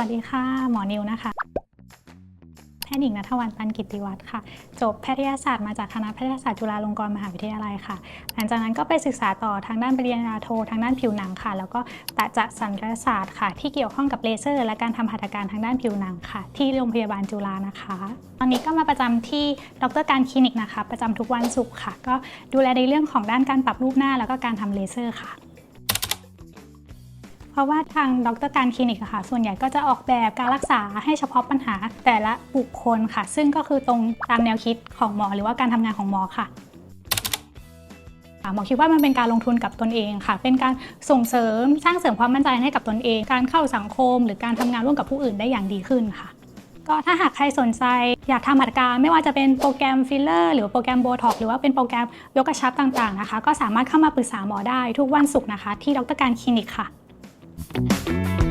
วัสดีค่ะ หมอนิวนะคะ แพทย์หญิงนัทวันตันกิติวัฒน์ค่ะ จบแพทยศาสตร์มาจากคณะแพทยศาสตร์จุฬาลงกรณ์มหาวิทยาลัยค่ะ หลังจากนั้นก็ไปศึกษาต่อทางด้านปริญญาโททางด้านผิวหนังค่ะ แล้วก็ตะจะสัญญศาสตร์ค่ะ ที่เกี่ยวข้องกับเลเซอร์ และการทำหัตถการทางด้านผิวหนังค่ะ ที่โรงพยาบาลจุฬานะคะ ตอนนี้ก็มาประจำที่ดรการคลินิกนะคะ ประจำทุกวันศุกร์ค่ะ ก็ดูแลในเรื่องของด้านการปรับรูปหน้าแล้วก็การทำเลเซอร์ค่ะ เพราะว่าทางดรการคลินิกค่ะ ส่วนใหญ่ก็จะออกแบบการรักษาให้เฉพาะปัญหาแต่ละบุคคลค่ะ ซึ่งก็คือตรงตามแนวคิดของหมอหรือว่าการทำงานของหมอค่ะหมอคิดว่ามันเป็นการลงทุนกับตนเองค่ะ เป็นการส่งเสริมสร้างเสริมความมั่นใจให้กับตนเอง การเข้าสังคม หรือการทำงานร่วมกับผู้อื่นได้อย่างดีขึ้นค่ะก็ถ้าหากใครสนใจอยากทำหัตถการไม่ว่าจะเป็นโปรแกรมฟิลเลอร์หรือโปรแกรมโบท็อกหรือว่าเป็นโปรแกรมยกกระชับต่างๆนะคะ ก็สามารถเข้ามาปรึกษาหมอได้ทุกวันศุกร์นะคะ ที่ดรการคลินิกค่ะ Thank you.